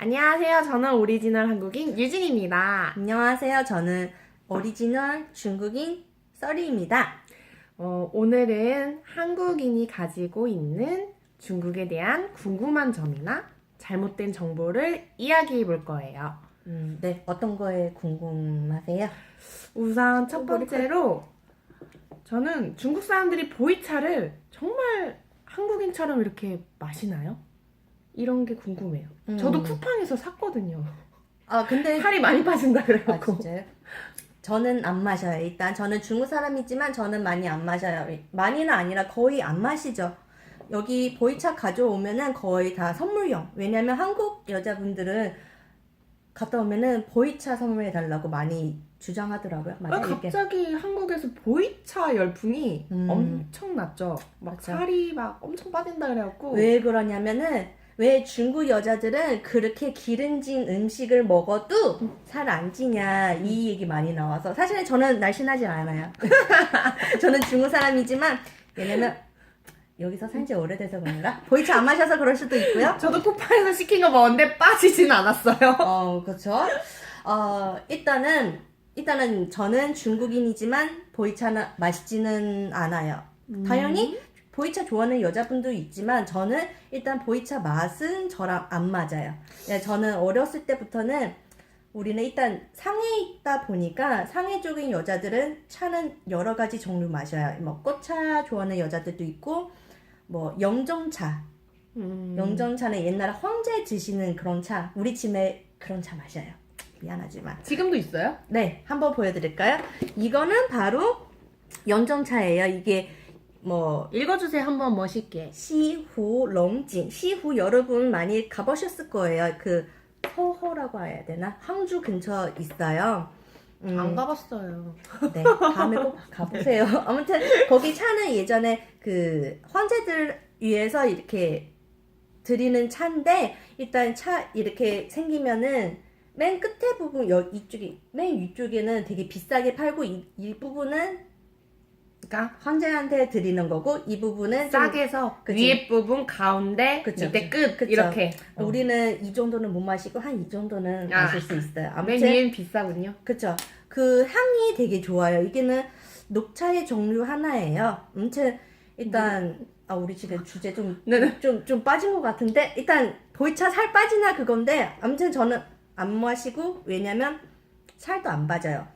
안녕하세요. 저는 오리지널 한국인 유진입니다. 안녕하세요. 저는 오리지널 중국인 썰이입니다. 어, 오늘은 한국인이 가지고 있는 중국에 대한 궁금한 점이나 잘못된 정보를 이야기해 볼 거예요. 음, 네, 어떤 거에 궁금하세요? 우선 첫 머리카락. 번째로 저는 중국 사람들이 보이차를 정말 한국인처럼 이렇게 마시나요? 이런 게 궁금해요. 음. 저도 쿠팡에서 샀거든요. 아, 근데 살이 많이 빠진다 아, 그래갖고. 진짜요? 저는 안 마셔요. 일단 저는 중국 사람이지만 저는 많이 안 마셔요. 많이는 아니라 거의 안 마시죠. 여기 보이차 가져오면은 거의 다 선물용. 왜냐면 한국 여자분들은 갔다 오면은 보이차 선물해 달라고 많이 주장하더라고요. 아, 맞아요, 이게. 갑자기 한국에서 보이차 열풍이 음. 엄청 났죠. 막 맞죠. 살이 막 엄청 빠진다 그래갖고. 왜 그러냐면은 왜 중국 여자들은 그렇게 기름진 음식을 먹어도 살 안 찌냐 이 얘기 많이 나와서 사실은 저는 날씬하지 않아요. 저는 중국 사람이지만 왜냐면 여기서 산지 오래돼서 그런가? 보이차 안 마셔서 그럴 수도 있고요. 저도 쿠팡에서 시킨 거 먹었는데 빠지진 않았어요. 어 그렇죠. 어 일단은 일단은 저는 중국인이지만 보이차는 마시지는 않아요. 당연히 보이차 좋아하는 여자분도 있지만 저는 일단 보이차 맛은 저랑 안 맞아요. 예, 저는 어렸을 때부터는 우리는 일단 상해에 있다 보니까 상해 쪽인 여자들은 차는 여러 가지 종류 마셔요. 뭐 꽃차 좋아하는 여자들도 있고 뭐 영정차, 음. 영정차는 옛날에 황제 드시는 그런 차. 우리 집에 그런 차 마셔요. 미안하지만. 지금도 있어요? 네, 한번 보여드릴까요? 이거는 바로 영정차예요. 이게 뭐 읽어주세요 한번 멋있게. 시후 롱진 시후 여러분 많이 가보셨을 거예요. 그 서호라고 해야 되나? 항주 근처 있어요. 음, 안 가봤어요. 네, 다음에 꼭 가보세요. 아무튼 거기 차는 예전에 그 황제들 위해서 이렇게 드리는 차인데 일단 차 이렇게 생기면은 맨 끝에 부분 여 이쪽이 맨 위쪽에는 되게 비싸게 팔고 이, 이 부분은 그러니까 황제한테 드리는 거고 이 부분은 좀 싸게서 그치. 위에 부분 가운데 그쵸. 밑에 끝 그쵸. 이렇게. 어. 우리는 이 정도는 못 마시고 한 이 정도는 아. 마실 수 있어요. 맨 아무튼 위엔 비싸군요. 그쵸. 그 향이 되게 좋아요. 이게는 녹차의 종류 하나예요. 아무튼 일단 아 우리 지금 주제 좀좀 네네. 좀 빠진 것 같은데 일단 보이차 살 빠지나 그건데 아무튼 저는 안 마시고 왜냐면 살도 안 빠져요.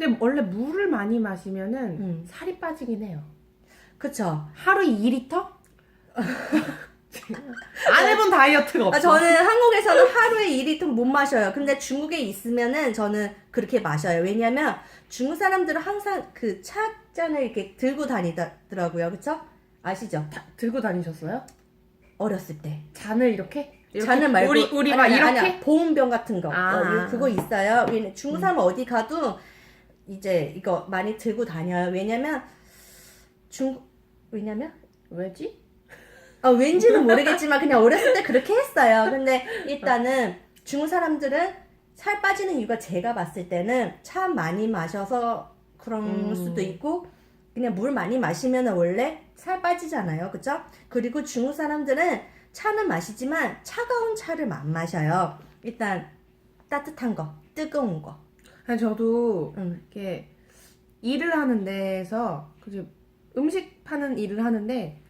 근데 원래 물을 많이 마시면은 음. 살이 빠지긴 해요. 그쵸. 하루 2리터? 안 해본 다이어트가 없어. 아, 저는 한국에서는 하루에 2리터 못 마셔요. 근데 중국에 있으면은 저는 그렇게 마셔요. 왜냐면 중국 사람들은 항상 그 찻잔을 이렇게 들고 다니더라고요. 그쵸? 아시죠? 들고 다니셨어요? 어렸을 때. 잔을 이렇게? 이렇게? 잔을 말고 우리 우리 막 아니, 이렇게? 아니, 아니, 보온병 같은 거 아. 어, 그거 있어요. 중국 사람 어디 가도 이제 이거 많이 들고 다녀요. 왜냐면 중 왜냐면 왜지? 아 왠지는 모르겠지만 그냥 어렸을 때 그렇게 했어요. 근데 일단은 중국 사람들은 살 빠지는 이유가 제가 봤을 때는 차 많이 마셔서 그런 음. 수도 있고 그냥 물 많이 마시면 원래 살 빠지잖아요. 그죠? 그리고 중국 사람들은 차는 마시지만 차가운 차를 안 마셔요. 일단 따뜻한 거, 뜨거운 거. 아니 저도 음. 이렇게 일을 하는 데에서 그죠 음식 파는 일을 하는데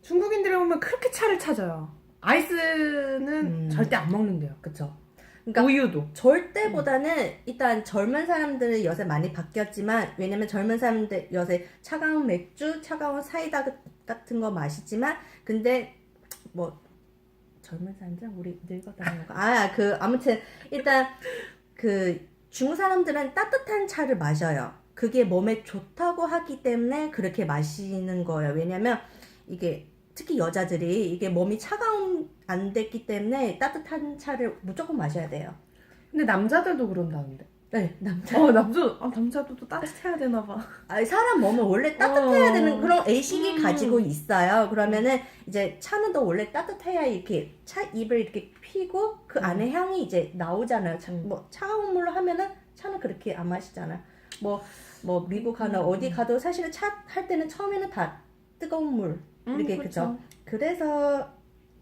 중국인들을 보면 그렇게 차를 찾아요. 아이스는 음. 절대 안 먹는데요. 그쵸? 그러니까 우유도. 절대보다는 일단 젊은 사람들은 요새 많이 바뀌었지만 왜냐면 젊은 사람들 요새 차가운 맥주, 차가운 사이다 그- 같은 거 마시지만 근데 뭐 젊은 사람들 우리 늙었다는 거. 아, 그 아무튼 일단 그 중국 사람들은 따뜻한 차를 마셔요. 그게 몸에 좋다고 하기 때문에 그렇게 마시는 거예요. 왜냐면 이게 특히 여자들이 이게 몸이 차가운 안 됐기 때문에 따뜻한 차를 무조건 마셔야 돼요. 근데 남자들도 그런다는데. 네, 남자. 어 남자 아 남자도 또 따뜻해야 되나 봐. 아니, 사람 몸은 원래 따뜻해야 어. 되는 그런 의식이 음. 가지고 있어요. 그러면은 이제 차는 또 원래 따뜻해야 이렇게 차 입을 이렇게 피고 그 음. 안에 향이 이제 나오잖아요. 차, 음. 뭐 차가운 물로 하면은 차는 그렇게 안 마시잖아요. 뭐, 뭐 미국 가나 음. 어디 가도 사실은 차 할 때는 처음에는 다 뜨거운 물 이렇게 그죠? 그래서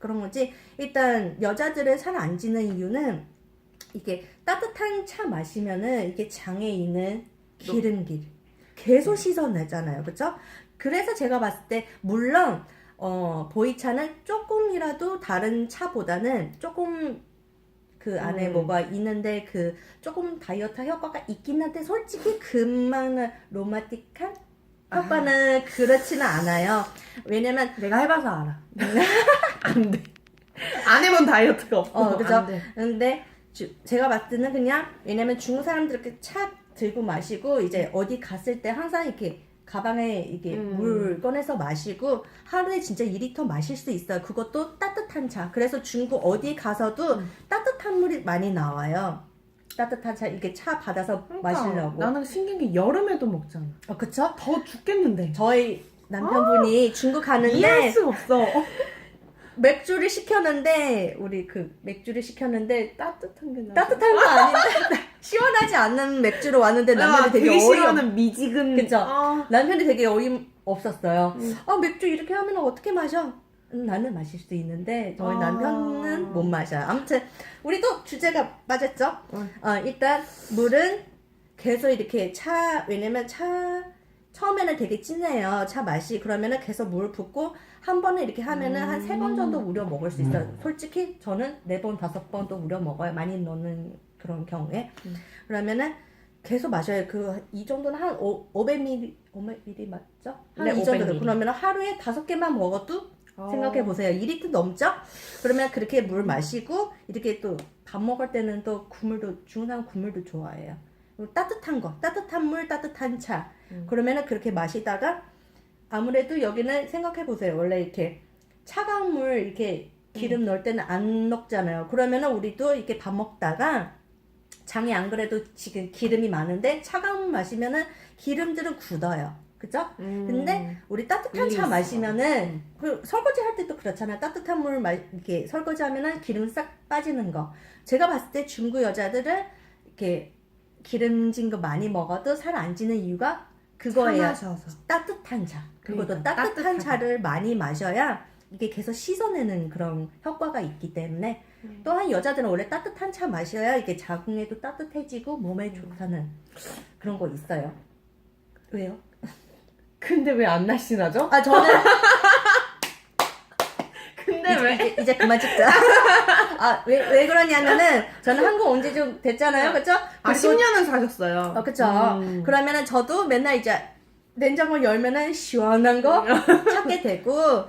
그런 거지. 일단 여자들의 살 안 찌는 이유는 이게 따뜻한 차 마시면은 이게 장에 있는 기름기 계속 씻어내잖아요. 그쵸? 그래서 제가 봤을 때 물론 어, 보이차는 조금이라도 다른 차보다는 조금 그 안에 음. 뭐가 있는데 그 조금 다이어트 효과가 있긴 한데 솔직히 그만한 로마틱한 효과는 그렇지는 않아요. 왜냐면 내가 해봐서 알아. 안 돼. 안 해본 다이어트가 없어. 어, 그죠? 안 돼. 근데 주- 제가 봤을 때는 그냥 왜냐면 중국 사람들 이렇게 차 들고 마시고 이제 어디 갔을 때 항상 이렇게 가방에 이게 음. 물 꺼내서 마시고 하루에 진짜 2리터 마실 수 있어요. 그것도 따뜻한 차. 그래서 중국 어디 가서도 음. 따뜻한 물이 많이 나와요. 따뜻한 차 이렇게 차 받아서 그러니까 마시려고. 나는 신기한 게 여름에도 먹잖아. 어, 그쵸? 더 죽겠는데. 저희 남편분이 중국 가는데 아! 이해할 수가 없어. 맥주를 시켰는데 우리 그 맥주를 시켰는데 따뜻한 게 나. 따뜻한 거 아닌데 시원하지 않는 맥주로 왔는데 남편이 되게 어이 싫어하는 미지근. 그쵸? 아, 남편이 되게 어이 없었어요. 음. 아 맥주 이렇게 하면 어떻게 마셔? 음, 나는 마실 수 있는데 저희 아. 남편은 못 마셔요. 아무튼 우리도 주제가 맞았죠? 응. 어, 일단 물은 계속 이렇게 차 왜냐면 차 처음에는 되게 진해요. 차 맛이 그러면은 계속 물 붓고 한 번에 이렇게 하면은 한 세 번 정도 우려 먹을 수 있어요. 솔직히 저는 네 번 다섯 번도 우려 먹어요. 많이 넣는 그런 경우에 음. 그러면은 계속 마셔요. 그 이 정도는 한 5, 500ml 500ml 맞죠? 한 네, 이 정도 500ml. 그러면 하루에 다섯 개만 먹어도 어. 생각해 보세요. 2리터 넘죠? 그러면 그렇게 물 마시고 이렇게 또 밥 먹을 때는 또 국물도 중상 국물도 좋아해요. 그리고 따뜻한 거, 따뜻한 물, 따뜻한 차. 음. 그러면은 그렇게 마시다가 아무래도 여기는 생각해 보세요. 원래 이렇게 차가운 물 이렇게 기름 넣을 때는 안 넣잖아요. 그러면은 우리도 이렇게 밥 먹다가 장에 안 그래도 지금 기름이 많은데 차가운 물 마시면은 기름들은 굳어요. 그죠? 음. 근데 우리 따뜻한 차. 마시면은 그 설거지 할 때도 그렇잖아요. 따뜻한 물 마, 이렇게 설거지 하면은 기름 싹 빠지는 거. 제가 봤을 때 중국 여자들은 이렇게 기름진 거 많이 먹어도 살 안 찌는 이유가 그거예요. 차 마셔서. 따뜻한 차. 그것도 그러니까, 따뜻한 따뜻하게. 차를 많이 마셔야 이게 계속 씻어내는 그런 효과가 있기 때문에 음. 또한 여자들은 원래 따뜻한 차 마셔야 이게 자궁에도 따뜻해지고 몸에 좋다는 그런 거 있어요. 왜요? 근데 왜 안 날씬하죠? 아 저는 근데 이제, 왜? 이제, 이제 그만 찍자. 아, 왜, 왜 그러냐면은, 저는 한국 온 지 좀 됐잖아요. 그쵸? 아, 그리고- 10년은 사셨어요. 어, 그쵸. 음. 그러면은 저도 맨날 이제, 냉장고 열면은 시원한 거 찾게 되고,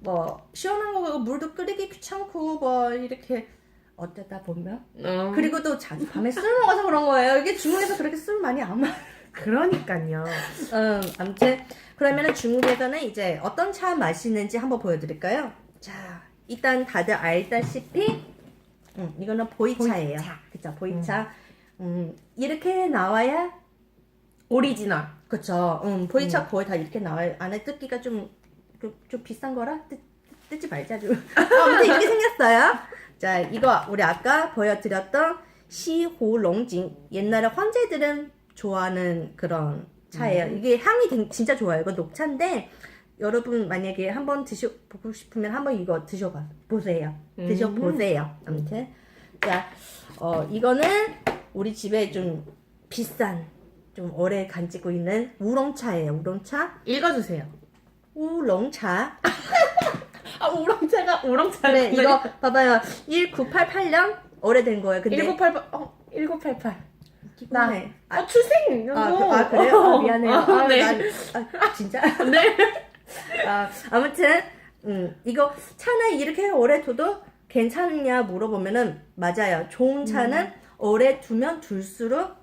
뭐, 시원한 거 물도 끓이기 귀찮고, 뭐, 이렇게, 어쩌다 보면. 어. 그리고 또 자기 밤에 술 먹어서 그런 거예요. 이게 중국에서 그렇게 술 많이 안 마. 그러니까요. 음, 아무튼 그러면은 중국에서는 이제 어떤 차 마시는지 한번 보여드릴까요? 자, 일단 다들 알다시피, 음, 이거는 보이차예요. 보이차. 그쵸, 보이차. 음, 이렇게 나와야, 오리지널. 그쵸, 음, 보이차 거의 다 이렇게 나와요. 안에 뜯기가 좀, 좀, 좀 비싼 거라 뜯, 뜯지 말자 좀. 아무튼 이렇게 생겼어요. 자, 이거 우리 아까 보여드렸던 시호롱징. 옛날에 황제들은 좋아하는 그런 차예요. 이게 향이 된- 진짜 좋아요. 이거 녹차인데 여러분 만약에 한번 드셔보고 싶으면 한번 이거 드셔봐 보세요. 드셔보세요. 아무튼 자, 어 이거는 우리 집에 좀 비싼 좀 오래 간직고 있는 우롱차예요. 우롱차. 읽어주세요. 우롱차. 아, 우렁차가, 우렁차. 그래 이거 봐봐요. 1988년 오래된 거예요. 근데 1988, 어, 1988. 나. 아, 어, 출생! 아, 그, 아 그래요? 아, 미안해요. 아, 네. 난, 아, 진짜? 네. 아, 아무튼 음, 이거 차는 이렇게 오래 둬도 괜찮냐 물어보면은 맞아요. 좋은 차는 오래 두면 둘수록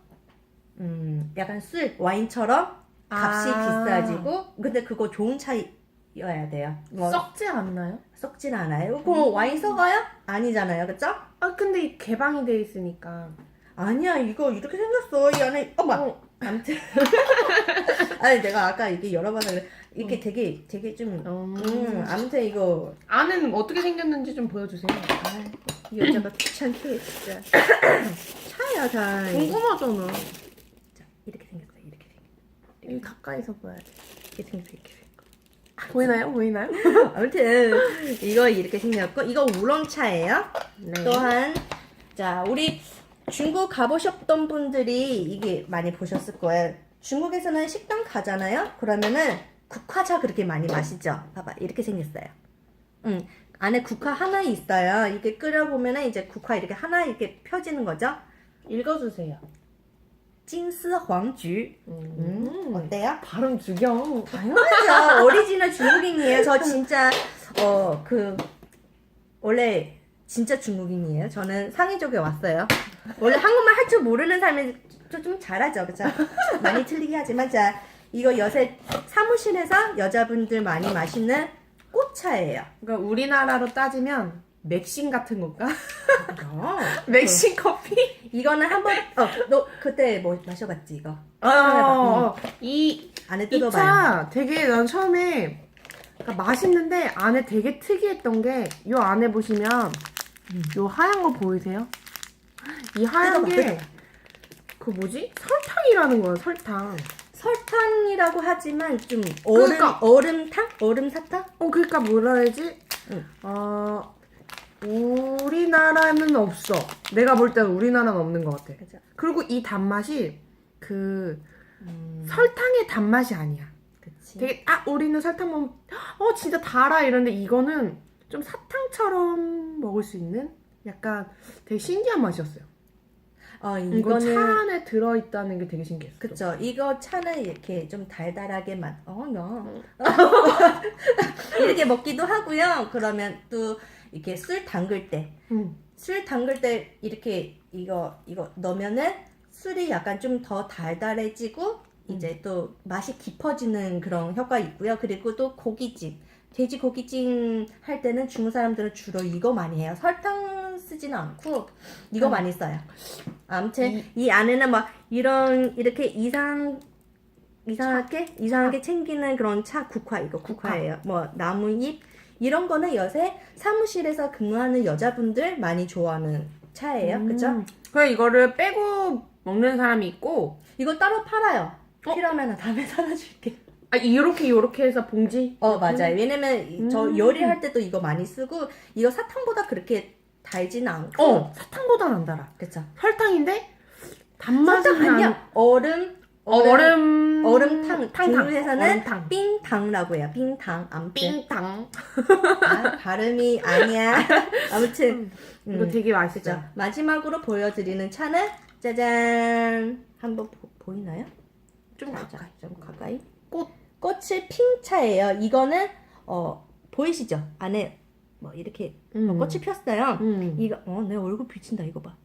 음, 약간 술 와인처럼 값이 아. 비싸지고 근데 그거 좋은 차여야 돼요. 뭐 썩지 않나요? 썩진 않아요. 그럼 와인 썩어요? 아니잖아요, 그쵸? 아, 근데 이 개방이 돼 있으니까. 아니야 이거 이렇게 생겼어 이 안에 어머 어. 아무튼 아니 내가 아까 이게 열어봐서 그래 이게 되게 되게 좀 음. 음, 아무튼 이거 안에는 어떻게 생겼는지 좀 보여주세요. 아, 이 여자가 귀찮게 진짜 차야 다 궁금하잖아. 자, 이렇게 생겼어 이렇게 생겼어 이 가까이서 봐야 돼. 이렇게 생겼어 이렇게 생겼어 보이나요? 보이나요? 아무튼 이거 이렇게 생겼고 이거 우롱차예요. 네. 또한 자 우리 중국 가보셨던 분들이 이게 많이 보셨을 거예요. 중국에서는 식당 가잖아요. 그러면은 국화차 그렇게 많이 마시죠. 봐봐 이렇게 생겼어요. 음 안에 국화 하나 있어요. 이게 끓여 보면은 이제 국화 이렇게 하나 이렇게 펴지는 거죠. 읽어주세요. 찐스 황주. 음, 어때요? 발음 죽여. 당연하죠. 오리지널 중국인이에요. 저 진짜 어 그 원래 진짜 중국인이에요. 저는 상해족에 왔어요. 원래 한국말 할 줄 모르는 사람이 좀, 좀 잘하죠, 그죠? 많이 틀리게 하지만 자 이거 요새 사무실에서 여자분들 많이 마시는 꽃차예요. 그러니까 우리나라로 따지면 맥신 같은 건가? 어, 맥신 커피? 이거는 한번 어 너 그때 뭐 마셔봤지 이거 어, 어, 어. 이 안에 이 뜯어봐요. 차 되게 난 처음에 그러니까 맛있는데 안에 되게 특이했던 게 요 안에 보시면 요 하얀 거 보이세요? 이 하얀 뜯어봐, 게 뜯어봐. 그 뭐지? 설탕이라는 거예요 설탕 설탕이라고 하지만 좀 얼음 그러니까. 얼음탕 얼음 사탕 어 그러니까 뭐라 해야지? 응. 어 우리나라는 없어 내가 볼 때는 우리나라는 없는 것 같아 그죠? 그리고 이 단맛이 그 음, 설탕의 단맛이 아니야 그치. 되게 아 우리는 설탕 먹으면 어 진짜 달아 이런데 이거는 좀 사탕처럼 먹을 수 있는 약간 되게 신기한 맛이었어요. 어 이거 차 이거는 안에 들어 있다는 게 되게 신기했어. 그쵸. 이거 차는 이렇게 좀 달달하게 맛 어너 이렇게 먹기도 하고요. 그러면 또 이렇게 술 담글 때. 술 응. 담글 때 이렇게 이거 이거 넣으면은 술이 약간 좀 더 달달해지고 이제 또 맛이 깊어지는 그런 효과 있고요. 그리고 또 고기찜 돼지 고기찜 할 때는 중국 사람들은 주로 이거 많이 해요. 설탕 쓰지는 않고 이거 음. 많이 써요. 아무튼 이, 안에는 막 이런 이렇게 이상 이상하게 이상하게 챙기는 그런 차 국화 이거 국화. 국화예요. 뭐 나무잎 이런 거는 요새 사무실에서 근무하는 여자분들 많이 좋아하는 차예요. 그죠 음. 그래 이거를 빼고 먹는 사람이 있고 이거 따로 팔아요. 어? 필요하면 다음에 사다 줄게 아 이렇게 이렇게 해서 봉지? 어 맞아요. 음. 왜냐면 이- 저 음. 요리할 때도 이거 많이 쓰고 이거 사탕보다 그렇게 달진 않고 어 사탕보다 안 달아. 그렇죠. 설탕인데 단맛이 사탕 아니야. 어, 얼음 얼음 얼음탕 탕탕. 중국에서는 얼음탕. 빙탕이라고 해요. 빙탕 안 빙탕. 아, 발음이 아니야. 아무튼 음, 음, 이거 되게 맛있죠. 그죠. 마지막으로 보여드리는 차는 짜잔 한번 보, 보이나요? 좀 가까이. 좀 가까이. 꽃 꽃을 핀 차예요 이거는 어 보이시죠 안에 뭐 이렇게 음. 꽃이 폈어요 음. 이거 어 내 얼굴 비친다 이거 봐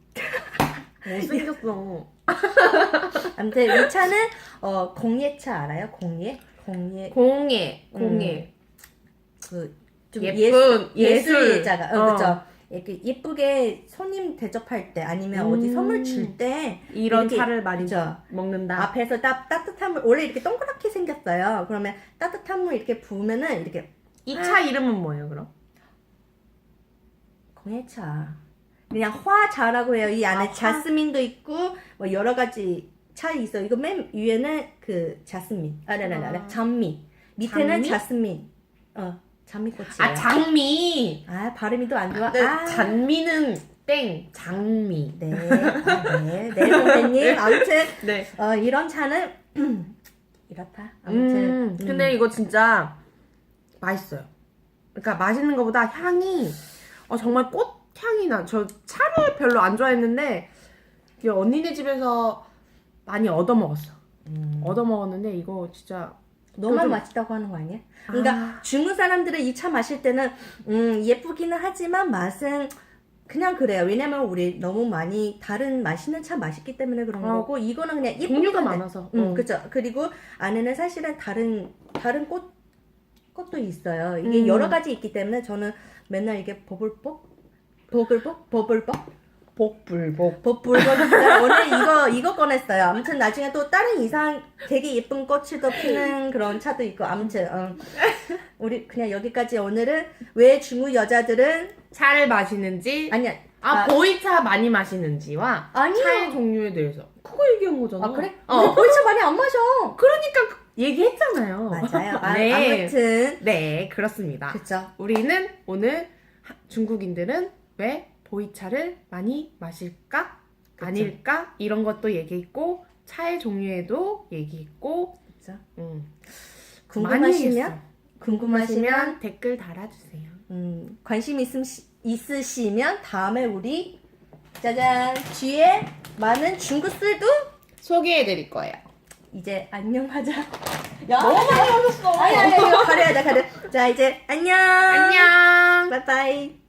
못생겼어. 아무튼 이 차는 어 공예차 알아요 공예 공예 공예. 공예. 그 좀 예쁜 예술 예술. 예술 예자가 어, 어. 그죠 이렇게 예쁘게 손님 대접할 때 아니면 어디 음. 선물 줄 때 이런 이렇게- 차를 많이 그죠 먹는다. 앞에서 따, 따뜻한 물 원래 이렇게 동그랗게 생겼어요 그러면 따뜻한 물 이렇게 부으면은 이렇게 이 차 이름은 뭐예요, 그럼? 공예차 그냥 화자라고 해요 이 안에 아, 화? 자스민도 있고 뭐 여러 가지 차 있어 이거 맨 위에는 그 자스민 아라라라 아. 장미 밑에는 장미? 자스민 어 장미꽃이에요 아, 장미. 아 발음이 또 안 좋아 네, 아. 장미는 땡. 장미. 네, 아, 네, 네 선생님. 아무튼 네. 어, 이런 차는 이렇다. 아무튼 음, 음. 근데 이거 진짜 맛있어요. 그러니까 맛있는 것보다 향이 어, 정말 꽃 향이 나. 저 차를 별로 안 좋아했는데 언니네 집에서 많이 얻어 먹었어. 음. 얻어 먹었는데 이거 진짜 너만 좀- 맛있다고 하는 거 아니야? 그러니까 아. 중국 사람들은 이 차 마실 때는 음, 예쁘기는 하지만 맛은 그냥 그래요. 왜냐면 우리 너무 많이 다른 맛있는 차 마셨기 때문에 그런 어. 거고 이거는 그냥 예쁘기만 종류가 해. 많아서. 음, 어. 그죠. 그리고 안에는 사실은 다른 다른 꽃 꽃도 있어요. 이게 음. 여러 가지 있기 때문에 저는 맨날 이게 버블복 버글복 버블복 복불복. 버블복이니까 오늘 이거 이거 꺼냈어요. 아무튼 나중에 또 다른 이상 되게 예쁜 꽃을 또 피는 그런 차도 있고 아무튼 어. 우리 그냥 여기까지 오늘은 왜 중국 여자들은 차를 마시는지 아니야 아, 아. 보이차 많이 마시는지와 아니요. 차의 종류에 대해서 그거 얘기한 거잖아. 아 그래? 어. 우리 보이차 많이 안 마셔. 그러니까 얘기했잖아요. 맞아요. 아, 네. 아무튼 네, 그렇습니다. 그쵸. 우리는 오늘 하- 중국인들은 왜 보이차를 많이 마실까? 그쵸. 아닐까? 이런 것도 얘기했고 차의 종류에도 얘기했고 그쵸. 음, 궁금하시면. 궁금하시면 궁금하시면 댓글 달아주세요. 음, 관심 있음, 있으시면 다음에 우리 짜잔 뒤에 많은 중국 술도 소개해드릴 거예요. 이제 안녕하자. 야, 너무 많이 하셨어. 아니 아니 이거 가려야 돼 가려. 자 이제 안녕. 안녕. 바이바이.